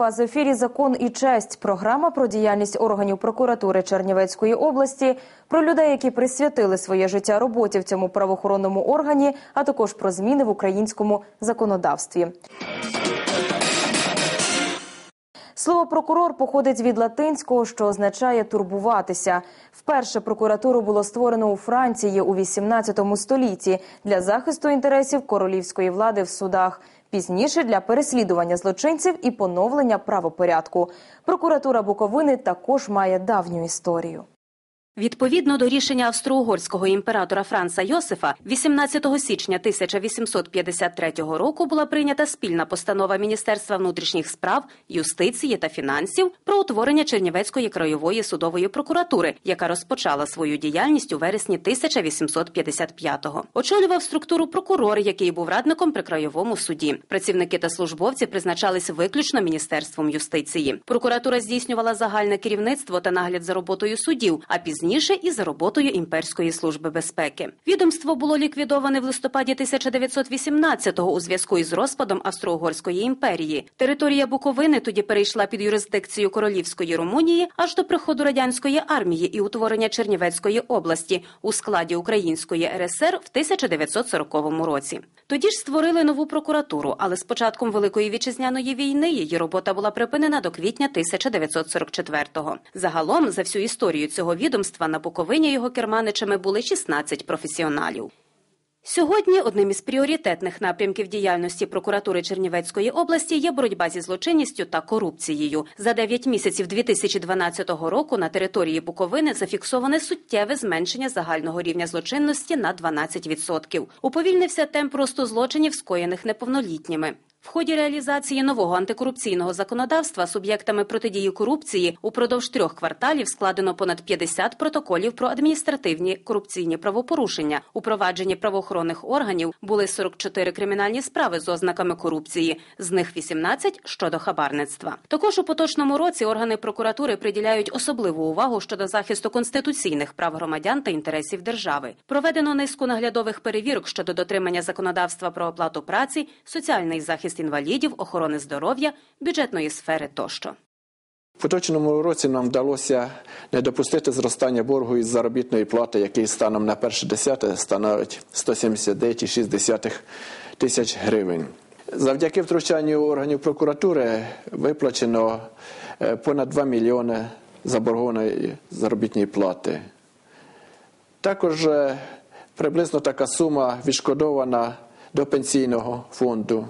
Вас в ефірі Закон і честь. Програма про діяльність органів прокуратури Чернівецької області, про людей, які присвятили своє життя роботі в цьому правоохоронному органі, а також про зміни в українському законодавстві. Слово прокурор походить від латинського, що означає турбуватися. Вперше прокуратуру було створено у Франції у 18 столітті для захисту інтересів королівської влади в судах. Пізніше для переслідування злочинців і поновлення правопорядку. Прокуратура Буковини також має давню історію. Відповідно до рішення австро-угорського імператора Франца Йосифа, 18 січня 1853 року була прийнята спільна постанова Міністерства внутрішніх справ, юстиції та фінансів про утворення Чернівецької краєвої судової прокуратури, яка розпочала свою діяльність у вересні 1855-го. Очолював структуру прокурор, який був радником при краєвому суді. Працівники та службовці призначались виключно міністерством юстиції. Прокуратура здійснювала загальне керівництво та нагляд за роботою судів. А пізніше пізніше і за роботою імперської служби безпеки. Відомство було ліквідоване в листопаді 1918-го у зв'язку із розпадом Австро-Угорської імперії. Територія Буковини тоді перейшла під юрисдикцію Королівської Румунії аж до приходу радянської армії і утворення Чернівецької області у складі Української РСР в 1940 році. Тоді ж створили нову прокуратуру, але з початком Великої вітчизняної війни її робота була припинена до квітня 1944-го. Загалом за всю історію цього відомства на Буковині його керманичами були 16 професіоналів. Сьогодні одним із пріоритетних напрямків діяльності прокуратури Чернівецької області є боротьба зі злочинністю та корупцією. За 9 місяців 2012 року на території Буковини зафіксоване суттєве зменшення загального рівня злочинності на 12%. Уповільнився темп росту злочинів, скоєних неповнолітніми. В ході реалізації нового антикорупційного законодавства суб'єктами протидії корупції упродовж трьох кварталів складено понад 50 протоколів про адміністративні корупційні правопорушення. У провадженні правоохоронних органів були 44 кримінальні справи з ознаками корупції, з них 18 – щодо хабарництва. Також у поточному році органи прокуратури приділяють особливу увагу щодо захисту конституційних прав громадян та інтересів держави. Проведено низку наглядових перевірок щодо дотримання законодавства про оплату праці, соціальний захист захист інвалідів, охорони здоров'я, бюджетної сфери тощо. В поточному році нам вдалося не допустити зростання боргу із заробітної плати, який станом на перше десяте становить 179,6 тисяч гривень. Завдяки втручанню органів прокуратури виплачено е, понад 2 мільйони заборгованої заробітної плати. Також е, приблизно така сума відшкодована до пенсійного фонду.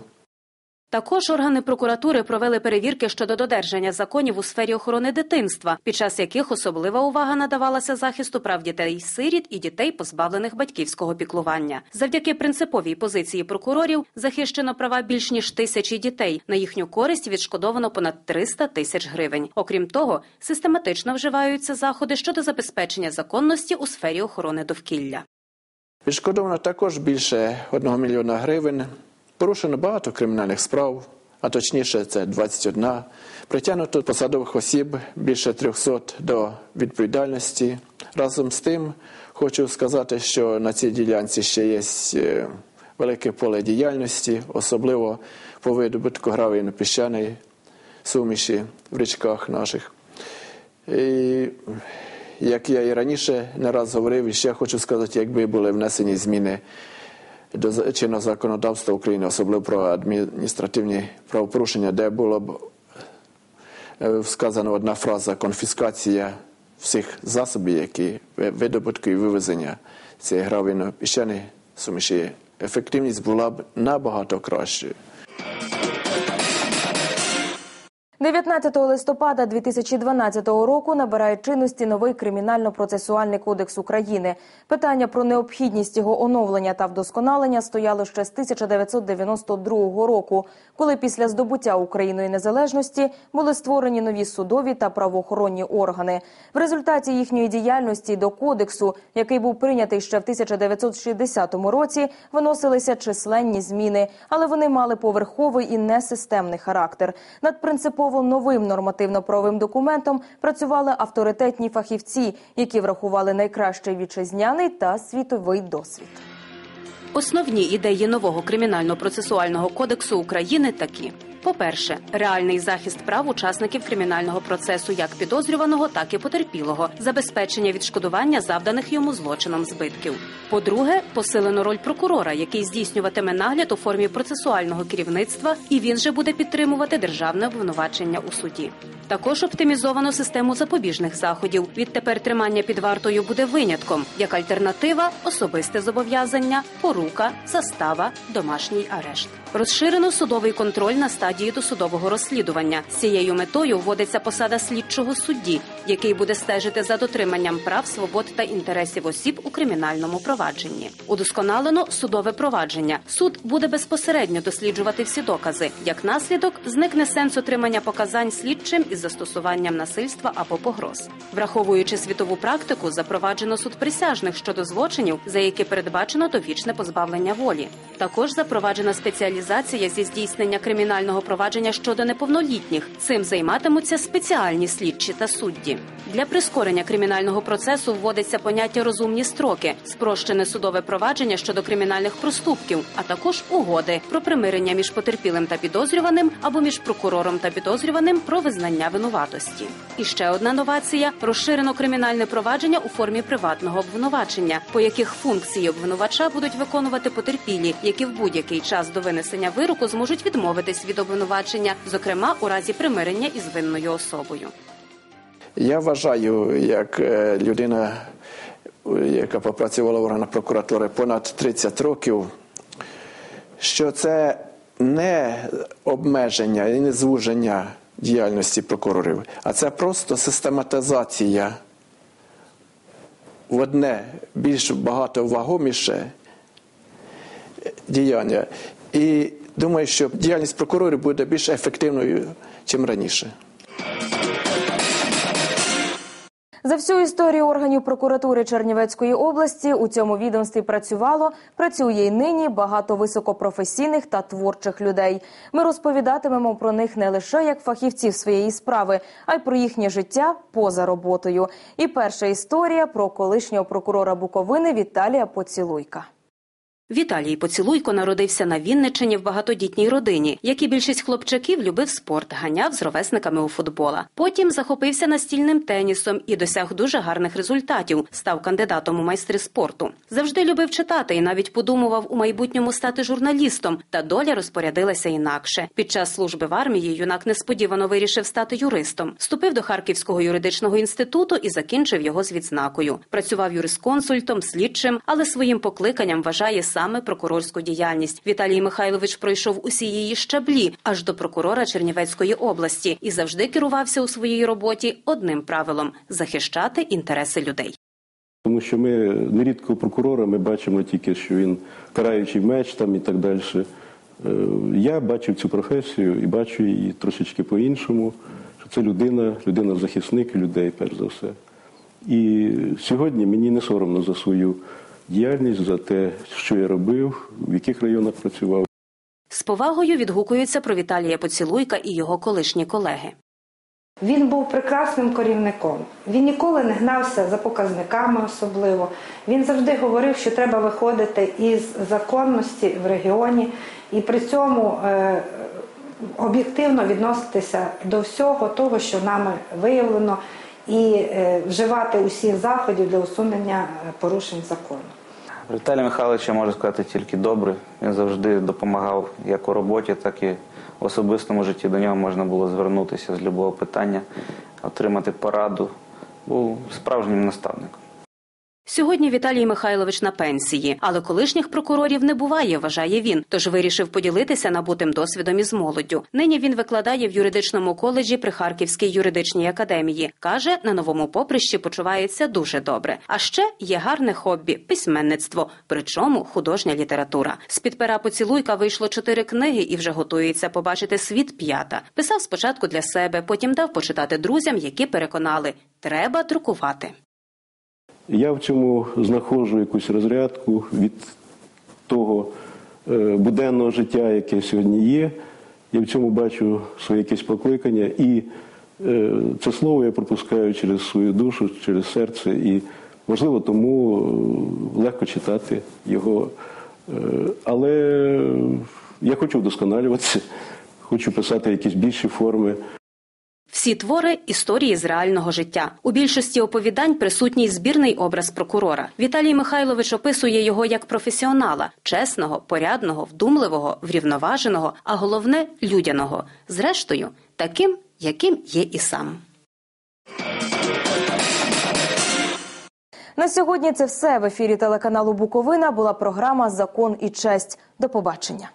Також органи прокуратури провели перевірки щодо додержання законів у сфері охорони дитинства, під час яких особлива увага надавалася захисту прав дітей сиріт і дітей, позбавлених батьківського піклування. Завдяки принциповій позиції прокурорів захищено права більш ніж тисячі дітей. На їхню користь відшкодовано понад 300 тисяч гривень. Окрім того, систематично вживаються заходи щодо забезпечення законності у сфері охорони довкілля. Відшкодовано також більше 1 мільйона гривень. Порушено багато кримінальних справ, а точніше, це 21. Притягнуто посадових осіб більше 300 до відповідальності. Разом з тим, хочу сказати, що на цій ділянці ще є е, велике поле діяльності, особливо по видобутку гравійно піщаної суміші в річках наших. І, Як я і раніше не раз говорив, і ще хочу сказати, якби були внесені зміни до чинного законодавства України, особливо про адміністративні правопорушення, де було б сказана одна фраза конфіскація всіх засобів, які видобутку і вивезення цієї гравіно піщаної суміші, ефективність була б набагато кращою. 19 листопада 2012 року набирає чинності новий кримінально-процесуальний кодекс України. Питання про необхідність його оновлення та вдосконалення стояло ще з 1992 року, коли після здобуття Україною незалежності були створені нові судові та правоохоронні органи. В результаті їхньої діяльності до кодексу, який був прийнятий ще в 1960 році, виносилися численні зміни, але вони мали поверховий і несистемний характер. Над принципово принципово новим нормативно-правовим документом працювали авторитетні фахівці, які врахували найкращий вітчизняний та світовий досвід. Основні ідеї нового кримінально-процесуального кодексу України такі. По-перше, реальний захист прав учасників кримінального процесу як підозрюваного, так і потерпілого, забезпечення відшкодування завданих йому злочином збитків. По-друге, посилено роль прокурора, який здійснюватиме нагляд у формі процесуального керівництва, і він же буде підтримувати державне обвинувачення у суді. Також оптимізовано систему запобіжних заходів. Відтепер тримання під вартою буде винятком, як альтернатива особисте зобов'язання, порука, застава, домашній арешт. Розширено судовий контроль на стадії досудового розслідування. З цією метою вводиться посада слідчого судді, який буде стежити за дотриманням прав, свобод та інтересів осіб у кримінальному провадженні. Удосконалено судове провадження. Суд буде безпосередньо досліджувати всі докази. Як наслідок, зникне сенс отримання показань слідчим із застосуванням насильства або погроз. Враховуючи світову практику, запроваджено суд присяжних щодо злочинів, за які передбачено довічне позбавлення волі. Також запроваджена спеціалізація зі здійснення кримінального провадження щодо неповнолітніх. Цим займатимуться спеціальні слідчі та судді. Для прискорення кримінального процесу вводиться поняття розумні строки, спрощене судове провадження щодо кримінальних проступків, а також угоди про примирення між потерпілим та підозрюваним або між прокурором та підозрюваним про визнання винуватості. І ще одна новація: розширено кримінальне провадження у формі приватного обвинувачення, по яких функції обвинувача будуть виконувати потерпілі, які в будь-який час до винесення вироку зможуть відмовитись від обвинувачення, зокрема у разі примирення із винною особою. Я вважаю, як е, людина, яка попрацювала в органах прокуратури понад 30 років, що це не обмеження і не звуження діяльності прокурорів, а це просто систематизація в одне більш багатовагоміше діяння. І думаю, що діяльність прокурорів буде більш ефективною, ніж раніше. За всю історію органів прокуратури Чернівецької області у цьому відомстві працювало, працює й нині багато високопрофесійних та творчих людей. Ми розповідатимемо про них не лише як фахівців своєї справи, а й про їхнє життя поза роботою. І перша історія про колишнього прокурора Буковини Віталія Поцілуйка. Віталій Поцілуйко народився на Вінниччині в багатодітній родині. Як і більшість хлопчаків, любив спорт, ганяв з ровесниками у футбола. Потім захопився настільним тенісом і досяг дуже гарних результатів. Став кандидатом у майстри спорту. Завжди любив читати і навіть подумував у майбутньому стати журналістом. Та доля розпорядилася інакше. Під час служби в армії юнак несподівано вирішив стати юристом. Вступив до Харківського юридичного інституту і закінчив його з відзнакою. Працював юрисконсультом, слідчим, але своїм покликанням вважає саме прокурорську діяльність. Віталій Михайлович пройшов усі її щаблі аж до прокурора Чернівецької області і завжди керувався у своїй роботі одним правилом захищати інтереси людей. Тому що ми нерідко прокурора ми бачимо тільки, що він караючий меч там і так далі. Е, Я бачив цю професію і бачу її трошечки по-іншому, що це людина, людина-захисник людей, перш за все. І сьогодні мені не соромно за свою діяльність, за те, що я робив, в яких районах працював. З повагою відгукуються про Віталія Поцілуйка і його колишні колеги. Він був прекрасним керівником. Він ніколи не гнався за показниками особливо. Він завжди говорив, що треба виходити із законності в регіоні і при цьому е, об'єктивно відноситися до всього того, що нами виявлено, і е, вживати усіх заходів для усунення е, порушень закону. Віталій Михайлович, я можу сказати тільки добре. Він завжди допомагав як у роботі, так і в особистому житті. До нього можна було звернутися з будь-якого питання, отримати пораду. Був справжнім наставником. Сьогодні Віталій Михайлович на пенсії, але колишніх прокурорів не буває, вважає він. Тож вирішив поділитися набутим досвідом із молоддю. Нині він викладає в юридичному коледжі при Харківській юридичній академії. каже, на новому поприщі почувається дуже добре. А ще є гарне хобі письменництво, причому художня література. З під пера поцілуйка вийшло чотири книги і вже готується побачити світ п'ята. Писав спочатку для себе, потім дав почитати друзям, які переконали, треба друкувати. Я в цьому знаходжу якусь розрядку від того е, буденного життя, яке сьогодні є. Я в цьому бачу своє якесь покликання, і е, це слово я пропускаю через свою душу, через серце, і можливо тому е, легко читати його. Але я хочу вдосконалюватися, хочу писати якісь більші форми. Всі твори історії з реального життя. У більшості оповідань присутній збірний образ прокурора. Віталій Михайлович описує його як професіонала, чесного, порядного, вдумливого, врівноваженого, а головне людяного. Зрештою, таким, яким є і сам. На сьогодні це все в ефірі телеканалу Буковина була програма Закон і честь. До побачення.